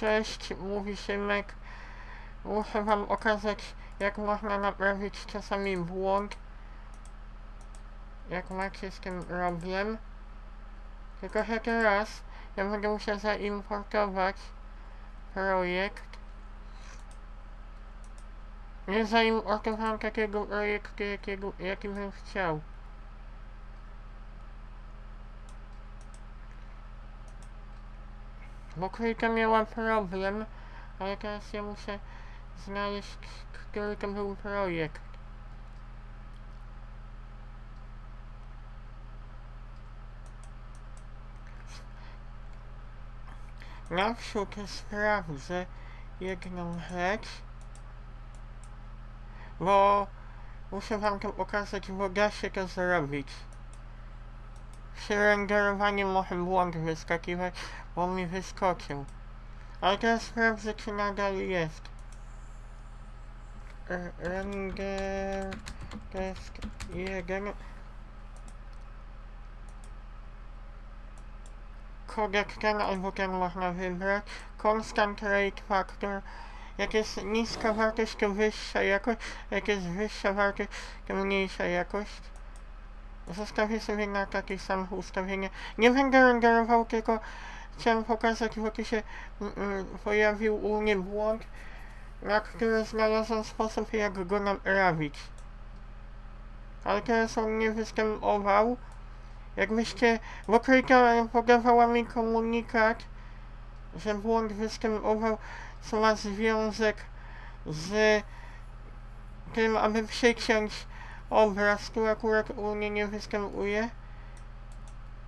Cześć, mówi Szymek. Muszę wam okazać, jak można naprawić czasami błąd. Jak macie z tym problem. Tylko, że teraz ja będę musiał zaimportować projekt. Nie zaimportowałem takiego projektu, jakiego, jaki bym chciał. Bo Kryjka miała problem, ale teraz ja muszę znaleźć, który to był projekt. Naprzód sprawdzę jedną rzecz, bo muszę wam to pokazać, bo da się to zrobić. Przy renderowaniu może błąd wyskakiwać, bo mi wyskoczył. Ale teraz sprawdzę, czy nadal jest. R- Render test 1 Kodek ten albo ten można wybrać. Constant rate factor. Jak jest niska wartość, to wyższa jakość. Jak jest wyższa wartość, to mniejsza jakość. Zostawię sobie na takie same ustawienie. Nie będę renderował, tylko chciałem pokazać, bo tu się mm, mm, pojawił u mnie błąd, na który znalazłem sposób, jak go naprawić. Ale teraz on nie występował. Jakbyście, bo Kryjka podawała mi komunikat, że błąd występował, co ma związek z tym, aby przeciąć obraz, tu akurat u mnie nie występuje.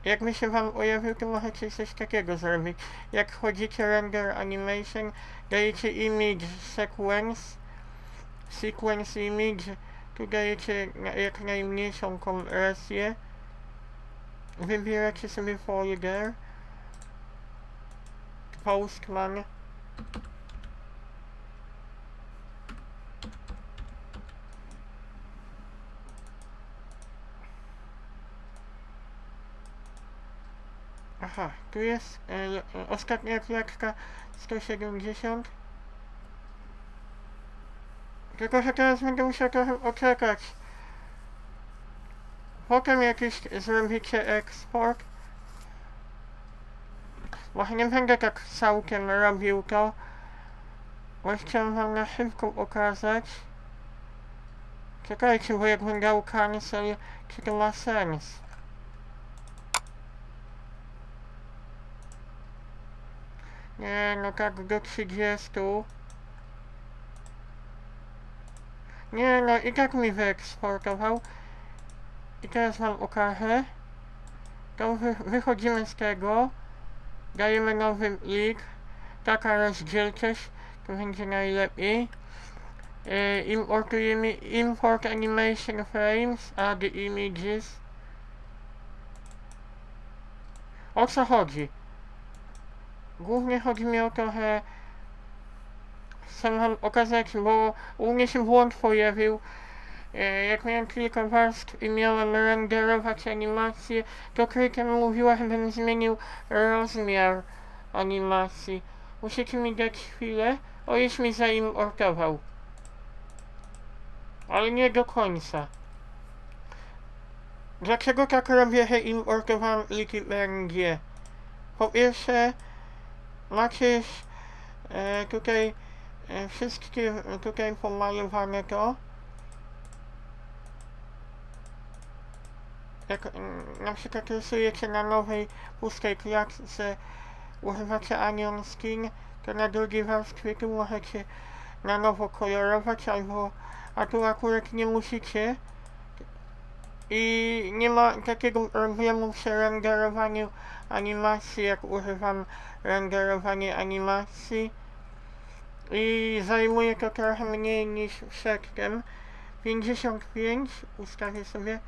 Jakby się wam pojawił, to możecie coś takiego zrobić. Jak wchodzicie render animation, dajecie image sequence, sequence image, tu dajecie jak najmniejszą kompresję. Wybieracie sobie folder, postman, Aha, tu jest e, e, ostatnia klatka 170. Tylko, że teraz będę musiał trochę poczekać. Potem jakiś zrobicie eksport. Może nie będę tak całkiem robił to. Bo chciałem wam na szybko pokazać. Czekajcie, bo jak będę cancel, czy to ma sens. Nie, no tak do 30. Nie, no i tak mi wyeksportował. I teraz wam pokażę. To wy, wychodzimy z tego. Dajemy nowy plik. Taka rozdzielczość. To będzie najlepiej. E, importujemy import animation frames, add images. O co chodzi? Głównie chodzi mi o to, że chcę wam okazać, bo u mnie się błąd pojawił. E, Jak miałem kilka warstw i miałem renderować animację, to mi mówiła, żebym zmienił rozmiar animacji. Musicie mi dać chwilę, o już mi zaimportował. Ale nie do końca. Dlaczego tak robię, że importowałem pliki PNG? Po pierwsze, macie e, tutaj e, wszystkie tutaj pomalowane to. Jak mm, na przykład rysujecie na nowej pustej klatce, używacie Anion Skin, to na drugiej warstwie tu możecie na nowo kolorować, albo a tu akurat nie musicie. I nie ma takiego problemu przy renderowaniu animacji, jak używam renderowanie animacji. I zajmuje to trochę mniej niż przedtem. 55 ustawię sobie.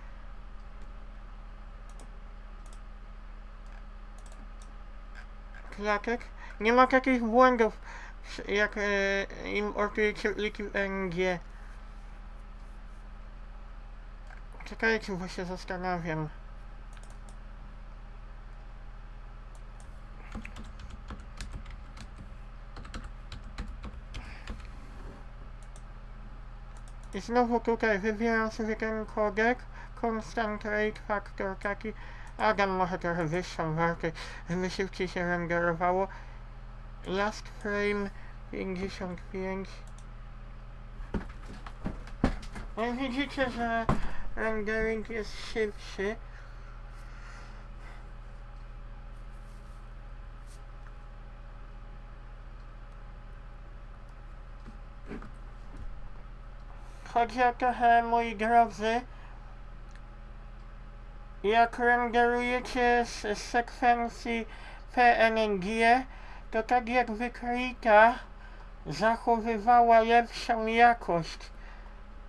klatek. Nie ma takich błędów, jak e, importujecie pliki PNG. Czekajcie, bo się zastanawiam. I znowu tutaj wybieram sobie ten kodek, constant rate factor taki, a dam może trochę wyższą wartość, żeby szybciej się renderowało. Last frame 55. No widzicie, że rendering jest szybszy. Chodzi o trochę, moi drodzy, jak renderujecie z sekwencji PNG, to tak jak wykryta zachowywała lepszą jakość.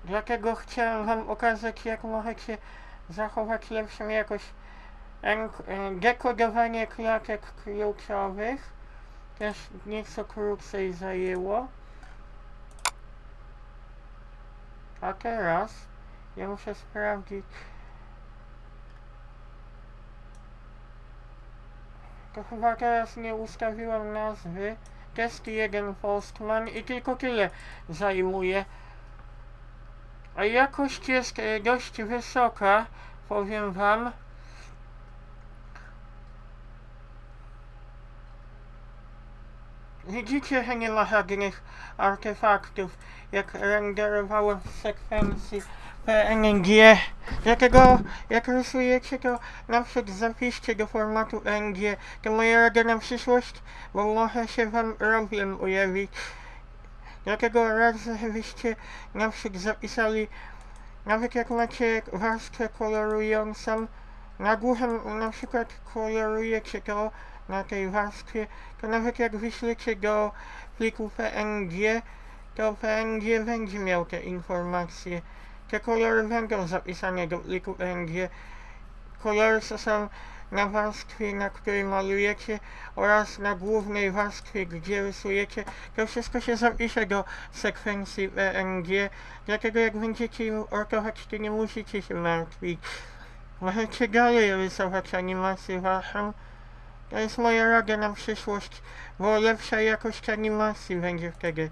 Dlatego chciałem wam okazać, jak możecie zachować lepszą jakość. E, Dekodowanie klatek kluczowych też nieco krócej zajęło. A teraz ja muszę sprawdzić. To chyba teraz nie ustawiłem nazwy. Test 1 Postman i tylko tyle zajmuje. A jakość jest e, dość wysoka, powiem wam. Widzicie, że nie ma żadnych artefaktów, jak renderowało w sekwencji PNG. Dlatego, jak rysujecie, to na przykład zapiszcie do formatu NG. To moja rada na przyszłość, bo może się wam problem ujawić. Dlatego radzę, żebyście na przykład zapisali, nawet jak macie warstwę kolorującą, na górze na przykład kolorujecie to na tej warstwie, to nawet jak wyślecie do pliku PNG, to PNG będzie miał te informacje. Te kolory będą zapisane do pliku PNG. Kolory co są na warstwie, na której malujecie oraz na głównej warstwie, gdzie rysujecie, to wszystko się zapisze do sekwencji PNG. Dlatego jak będziecie ją ortować, to nie musicie się martwić. Możecie dalej rysować animację waszą. To jest moja rada na przyszłość, bo lepsza jakość animacji będzie wtedy.